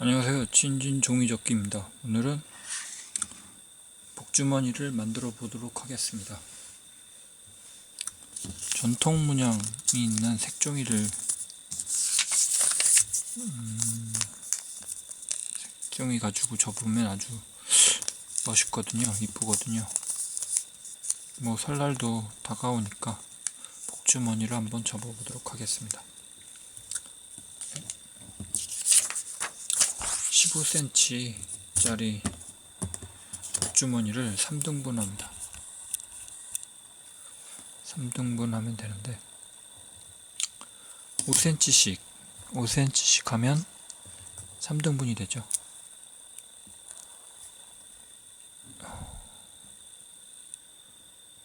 안녕하세요. 친진 종이접기입니다. 오늘은 복주머니를 만들어 보도록 하겠습니다. 전통 문양이 있는 색종이를 음, 색종이 가지고 접으면 아주 멋있거든요. 이쁘거든요. 뭐 설날도 다가오니까 복주머니를 한번 접어보도록 하겠습니다. 15cm짜리 주머니를 3등분 합니다. 3등분 하면 되는데 5cm씩 5cm씩 하면 3등분이 되죠.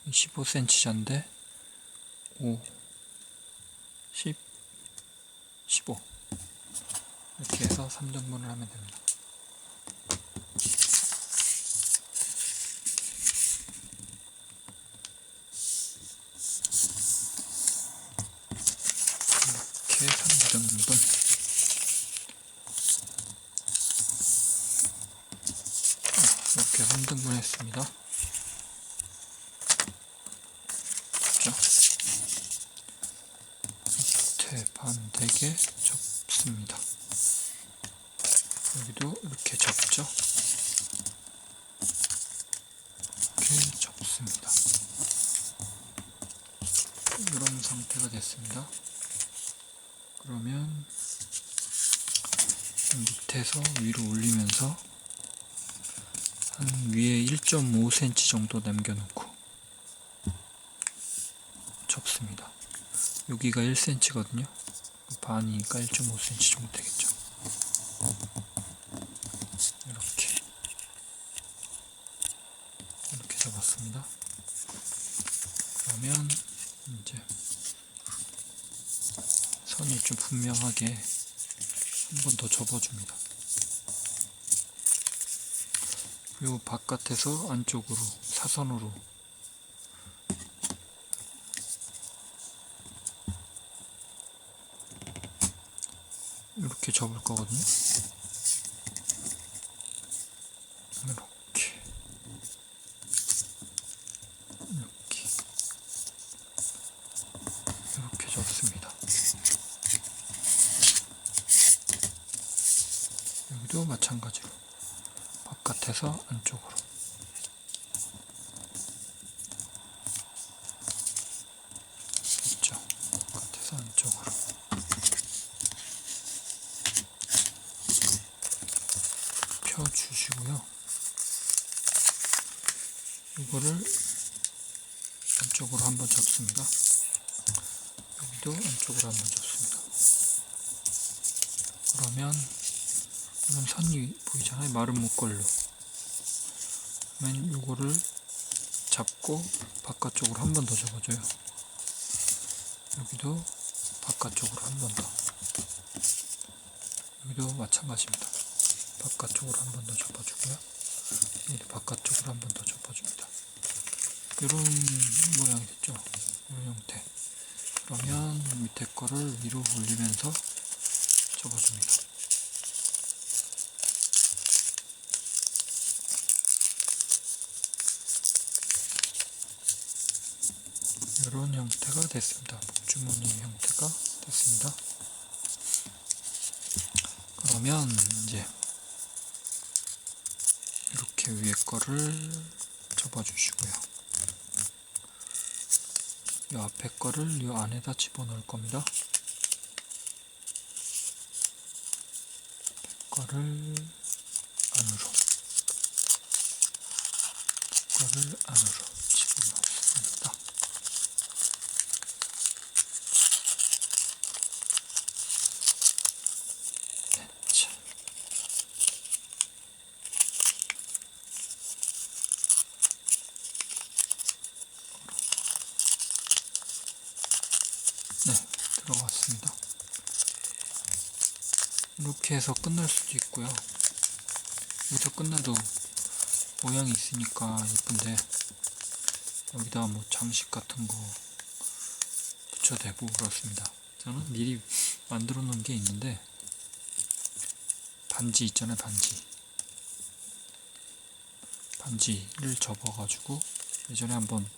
15cm인데 5 10 15 이렇게 해서 3등분을 하면 됩니다. 이렇게 3등분 이렇게 3등분 했습니다. 자, 밑에 반대게 접습니다. 여기도 이렇게 접죠. 이렇게 접습니다. 이런 상태가 됐습니다. 그러면 밑에서 위로 올리면서 한 위에 1.5cm 정도 남겨놓고 접습니다. 여기가 1cm거든요. 반이니까 1.5cm 정도 되겠죠. 이렇게 이렇게 잡았습니다. 그러면 이제 선이 좀 분명하게 한 번 더 접어줍니다. 그리고 바깥에서 안쪽으로 사선으로 이렇게 접을 거거든요. 이렇게 이렇게 이렇게 접습니다. 여기도 마찬가지로 바깥에서 안쪽으로 있죠. 바깥에서 안쪽으로 펴주시고요. 이거를 안쪽으로 한번 접습니다. 여기도 안쪽으로 한번 접습니다. 그러면 이런 선이 보이잖아요. 마른 목걸로. 그러면 이거를 잡고 바깥쪽으로 한 번 더 접어줘요. 여기도 바깥쪽으로 한 번 더. 여기도 마찬가지입니다. 바깥쪽으로 한 번 더 접어주고요. 여기도 바깥쪽으로 한 번 더 접어줍니다. 이런 모양이 됐죠. 이런 형태. 그러면 밑에 거를 위로 올리면서 접어줍니다. 이런 형태가 됐습니다. 복주머니 형태가 됐습니다. 그러면 이제 이렇게 위에 거를 접어주시고요. 이 앞에 거를 이 안에다 집어넣을 겁니다. 거를 안으로 거를 안으로 집어넣습니다. 자. 네, 들어갔습니다. 이렇게 해서 끝날 수도 있고요. 여기서 끝나도 모양이 있으니까 예쁜데 여기다 뭐 장식 같은 거 붙여대고 그렇습니다. 저는 미리 만들어 놓은 게 있는데 반지 있잖아요, 반지. 반지를 접어가지고 예전에 한번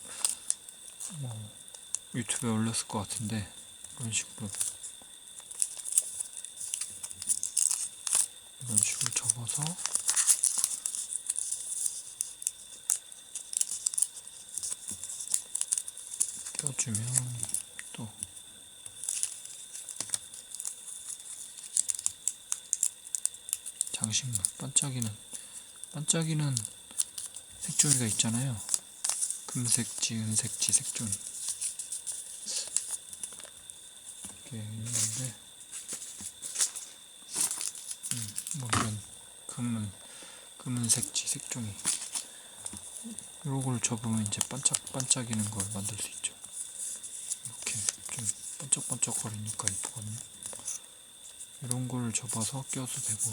뭐 유튜브에 올렸을 것 같은데 이런 식으로 이런 식으로 접어서. 껴주면 또. 장식물. 반짝이는 반짝이는 색종이가 있잖아요. 금색지, 은색지, 색종이 이게 있는데 뭐 이런 금은 금은색 지, 색 종이 이런 걸 접으면 이제 반짝반짝이는 걸 만들 수 있죠. 이렇게 좀 반짝반짝 거리니까 이쁘거든요. 이런 걸 접어서 껴도 되고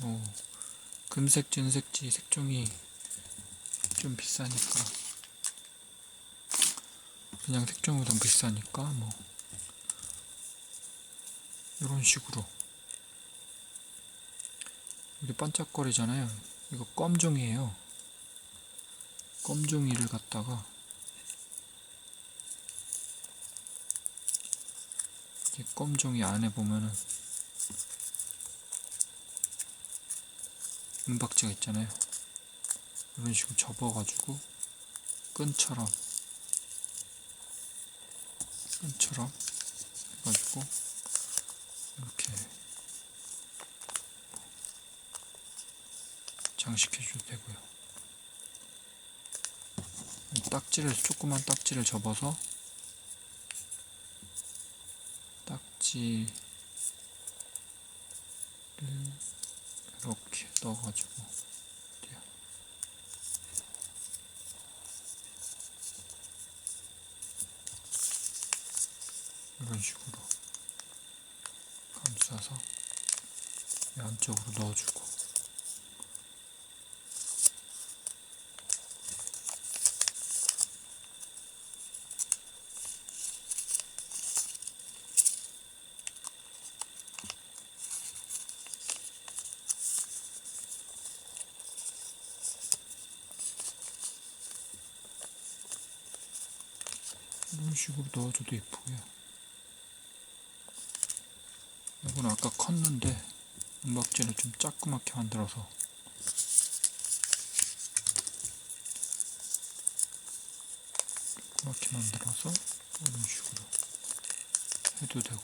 뭐 금색, 진색지, 색종이 좀 비싸니까 그냥 색종이보단 비싸니까 뭐 이런 식으로 이게 반짝거리잖아요. 이거 껌종이에요. 껌종이를 갖다가 이 껌종이 안에 보면은 은박지가 있잖아요. 이런 식으로 접어가지고 끈처럼 끈처럼 해가지고 이렇게 장식해 줘도 되고요. 딱지를 조그만 딱지를 접어서 딱지를 이렇게 넣어가지고. 이런 식으로 이 안쪽으로 넣어주고 이런 식으로 넣어줘도 예쁘고요. 이건 아까 컸는데 은박지를 좀 자그맣게 만들어서 이렇게 만들어서 이런 식으로 해도 되고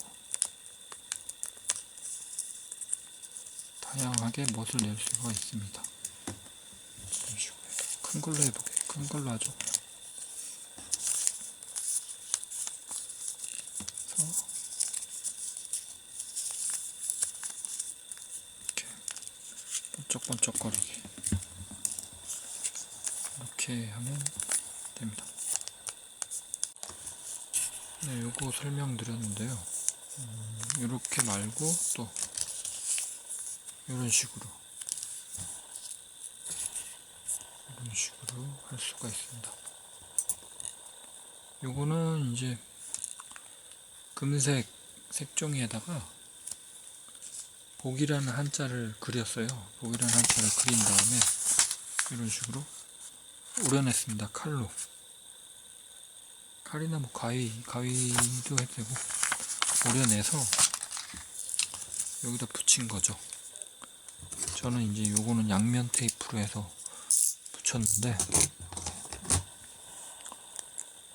다양하게 멋을 낼 수가 있습니다. 이런 식으로 큰 걸로 해보게. 큰 걸로 하죠. 그래서 이렇게 번쩍번쩍거리게 이렇게 하면 됩니다. 네, 요거 설명드렸는데요. 음, 이렇게 말고 또 이런 식으로 이런 식으로 할 수가 있습니다. 요거는 이제 금색 색종이에다가 복이라는 한자를 그렸어요. 복이라는 한자를 그린 다음에 이런 식으로 오려냈습니다. 칼로. 칼이나 뭐 가위, 가위도 해도 되고 오려내서 여기다 붙인 거죠. 저는 이제 요거는 양면 테이프로 해서 붙였는데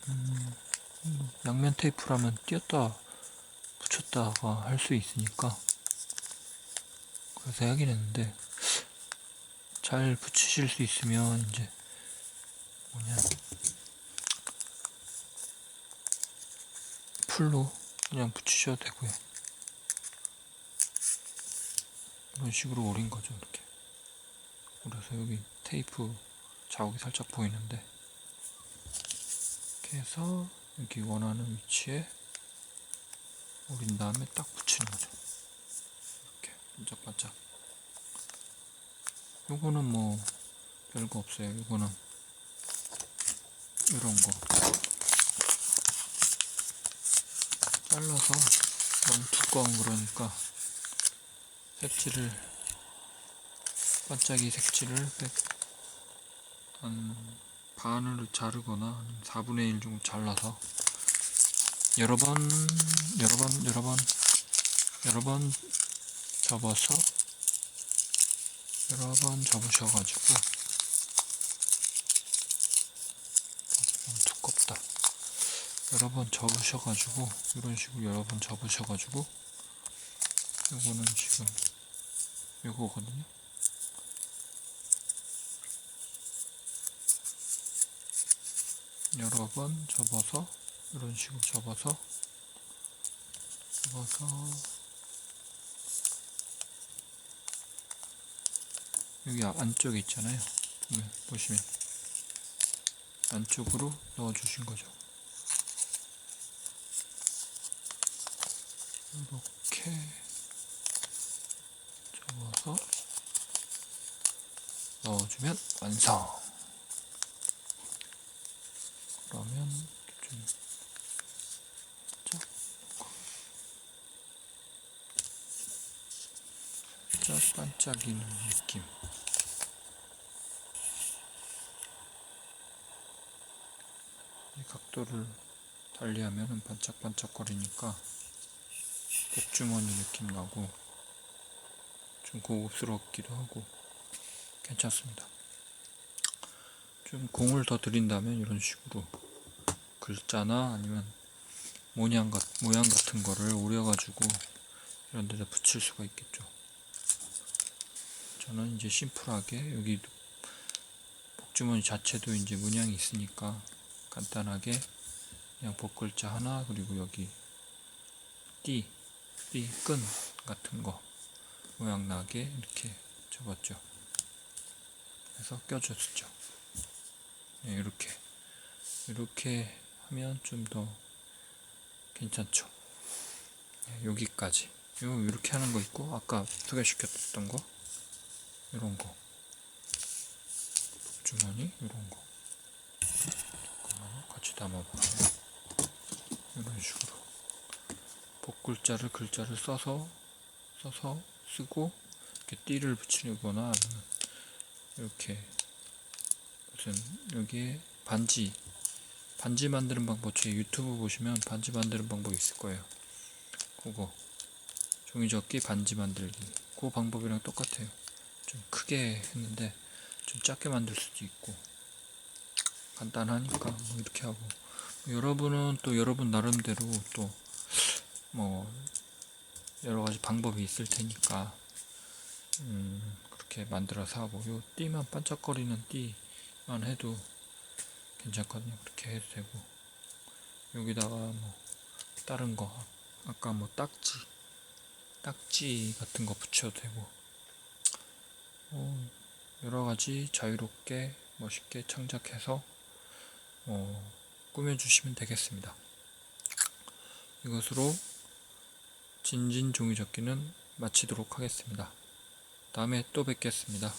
음, 양면 테이프라면 띄었다 붙였다가 할 수 있으니까 그래서 하긴 했는데 잘 붙이실 수 있으면 이제 뭐냐? 풀로 그냥 붙이셔도 되고요. 이런 식으로 오린 거죠 이렇게. 그래서 여기 테이프 자국이 살짝 보이는데 이렇게 해서 여기 원하는 위치에 오린 다음에 딱 붙이는 거죠. 반짝반짝. 요거는 뭐 별거 없어요. 요거는 이런 거 잘라서 너무 두꺼운 거라니까 색지를 반짝이 백, 한 반을 자르거나 한 4분의 1 정도 잘라서 여러 번 여러 번 여러 번 여러 번 접어서 여러 번 접으셔가지고 두껍다. 여러 번 접으셔가지고 이런 식으로 여러 번 접으셔가지고 요거는 지금 요거거든요. 여러 번 접어서 이런 식으로 접어서 접어서 여기 안쪽에 있잖아요. 네, 보시면. 안쪽으로 넣어 주신 거죠. 이렇게 접어서 넣어주면 완성. 그러면 좀 살짝 반짝이는 느낌 이 각도를 달리하면 반짝반짝거리니까 복주머니 느낌 나고 좀 고급스럽기도 하고 괜찮습니다. 좀 공을 더 들인다면 이런 식으로 글자나 아니면 모양, 같, 모양 같은 거를 오려가지고 이런 데다 붙일 수가 있겠죠. 저는 이제 심플하게 여기 복주머니 자체도 이제 문양이 있으니까 간단하게 그냥 복글자 하나 그리고 여기 띠, 띠, 끈 같은 거 모양 나게 이렇게 접었죠. 그래서 껴줬죠. 네, 이렇게 이렇게 하면 좀 더 괜찮죠. 네, 여기까지. 요 이렇게 하는 거 있고 아까 소개시켰던 거 이런 거 주머니 이런 거 잠깐만요. 같이 담아볼게요. 이런 식으로 복글자를 글자를 써서 써서 쓰고 이렇게 띠를 붙이거나 이렇게 무슨 여기에 반지 반지 만드는 방법 제 유튜브 보시면 반지 만드는 방법 있을 거예요. 그거 종이접기 반지 만들기 그 방법이랑 똑같아요. 좀 크게 했는데 좀 작게 만들 수도 있고 간단하니까 뭐 이렇게 하고. 여러분은 또 여러분 나름대로 또 뭐 여러 가지 방법이 있을 테니까 음 그렇게 만들어서 하고. 요 띠만 반짝거리는 띠만 해도 괜찮거든요. 그렇게 해도 되고. 여기다가 뭐 다른 거 아까 뭐 딱지 딱지 같은 거 붙여도 되고 어, 여러 가지 자유롭게 멋있게 창작해서 어, 꾸며주시면 되겠습니다. 이것으로 진진 종이접기는 마치도록 하겠습니다. 다음에 또 뵙겠습니다.